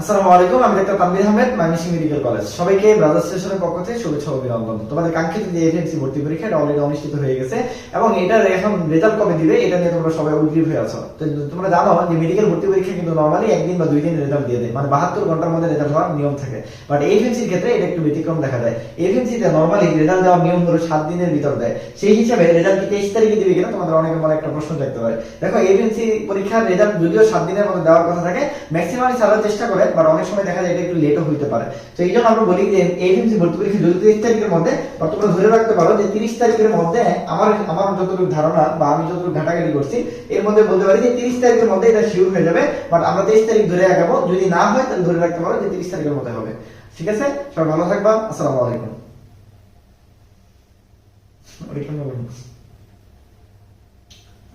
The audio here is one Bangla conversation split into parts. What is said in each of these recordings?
আসসালামু আলাইকুম, আমি ডাক্তার আহমেদ মাইমিসি মেডিকেল কলেজ। সবাইকে স্টেশনের পক্ষ থেকে শুভেচ্ছা অভিনন্দন। তোমাদের কাঙ্ক্ষিত যে এফএমসি ভর্তি পরীক্ষা, এটা অলরেডি অনুষ্ঠিত হয়ে গেছে এবং এটার এখন রেজাল্ট কবে দিবে, এটা নিয়ে তোমরা সবাই উদ্গ্রীব হয়ে আছো। তো তোমরা জানো যে মেডিকেল ভর্তি পরীক্ষা কিন্তু নর্মালি একদিন বা দুই দিন রেজাল্ট দিয়ে দেয়। মানে বাহাত্তর ঘণ্টার মধ্যে রেজাল্ট হওয়ার নিয়ম থাকে। বাট এফএমসির ক্ষেত্রে এটা একটু ব্যতিক্রম দেখা যায়। এফএমসিতে নর্মালি রেজাল্ট দেওয়ার নিয়ম সাত দিনের ভিতর দেয়। সেই হিসাবে রেজাল্ট কি তেইশ তারিখে দিবে কিনা তোমাদের অনেকের মনে একটা প্রশ্ন থাকতে পারে। দেখো এফএমসি পরীক্ষার রেজাল্ট যদিও সাত দিনের মধ্যে দেওয়ার কথা থাকে ম্যাক্সিমাম ছাড়ার চেষ্টা করে বাট অনেক সময় দেখা যায় এটা একটু লেটও হইতে পারে। তো এই জন্য আমরা বলি যে এফএমসি ভর্তি পরীক্ষা যদি তিরিশ তারিখের মধ্যে বা তোমরা ধরে রাখতে পারো যে তিরিশ তারিখের মধ্যে আমার আমার যতটুকু ধারণা বা আমি যতটুকু ঘাটাঘাটি করছি এর মধ্যে বলতে পারি যে তিরিশ তারিখের মধ্যে এটা শিওর হয়ে যাবে বাট আমরা তেইশ তারিখ ধরে রাখাবো যদি না হয় তাহলে ধরে রাখতে পারো যে তিরিশ তারিখের মধ্যে হবে। ঠিক আছে? সবাই ভালো থাকবা। আসসালামু আলাইকুম।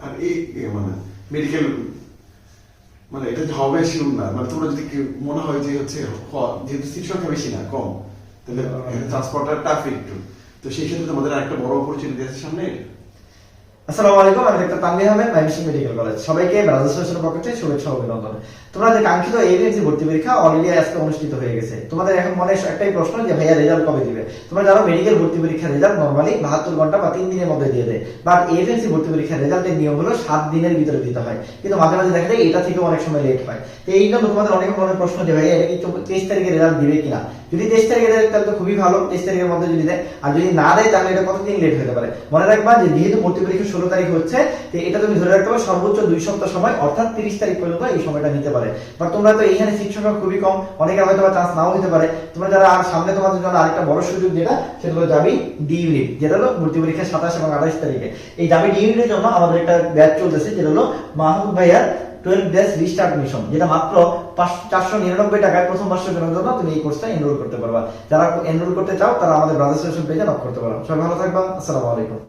আর এই মানে মেডিকেল মানে এটা যে হবে সেরকম না মানে তোমরা যদি মনে হয় যে হচ্ছে যেহেতু সিট সংখ্যা বেশি না কম তাহলে ট্রান্সপোর্টার টাফ একটু। তো সেই ক্ষেত্রে তোমাদের একটা বড় অপরচুনিটি আছে সামনে। আসসালামু আলাইকুম, আমি ডাক্তার তানভীর আহমেদ মাইমিসি মেডিকেল কলেজ সবাইকে ব্রাদার্স স্টেশনের পক্ষ থেকে শুভেচ্ছা তোমরা কাঙ্ক্ষিত এজেন্সি ভর্তি পরীক্ষা অলরেডি আজকে অনুষ্ঠিত হয়ে গেছে। তোমাদের এখন মনে একটাই প্রশ্ন ভাইয়া রেজাল্ট কবে দিবে? তোমরা জানো মেডিকেল ভর্তি পরীক্ষার রেজাল্ট নরমালি বাহাত্তর ঘণ্টা বা তিন দিনের মধ্যে দিয়ে দেয়। বাট এজেন্সি ভর্তি পরীক্ষার রেজাল্টের নিয়ম সাত দিনের ভিতরে দিতে হয়। কিন্তু মাঝে মাঝে দেখা যায় এটা থেকে অনেক সময় লেট হয়। এই জন্য তোমাদের অনেক মনে প্রশ্ন যে, ভাইয়া, এটা কি তেইশ তারিখে রেজাল্ট দিবে কিনা? যদি তেইশ তারিখে দেয়, তাহলে তো খুবই ভালো। তেইশ তারিখের মধ্যে যদি দেয়। আর যদি না দেয়, তাহলে এটা কতদিন লেট হতে পারে মনে রাখবা যে যেহেতু ভর্তি পরীক্ষা ষোলো তারিখ হচ্ছে, তো এটা তুমি ধরে রাখতে পারো, সর্বোচ্চ দুই সপ্তাহ সময়, অর্থাৎ তিরিশ তারিখ পর্যন্ত এই সময়টা নিতে পারে। বা তোমরা তো এইখানে সিট সংখ্যা খুবই কম অনেকের হয়তো বা চান্স নাও হতে পারে। তোমরা যারা আর সামনে তোমাদের জন্য আরেকটা বড় সুযোগ যেটা, সেটা হলো যাবি ডি যেটা হলো ভর্তি পরীক্ষা সাতাশ এবং আঠাশ তারিখে। এই যাবি ডি জন্য আমাদের একটা ব্যাচ চলতেছে, যেটা হলো মাহমুদ ভাইয়ার টুয়েলভ ডেজ রিস্টার্ট মিশন যেটা মাত্র চারশো নিরানব্বই টাকায় প্রথম বর্ষের জন্য তুমি এই কোর্সটা এনরোল করতে পারবা। যারা এনরোল করতে চাও, তারা আমাদের ব্রাদার্স পেজে নক করতে পারো। সবাই ভালো থাকবা, আসসালামু আলাইকুম।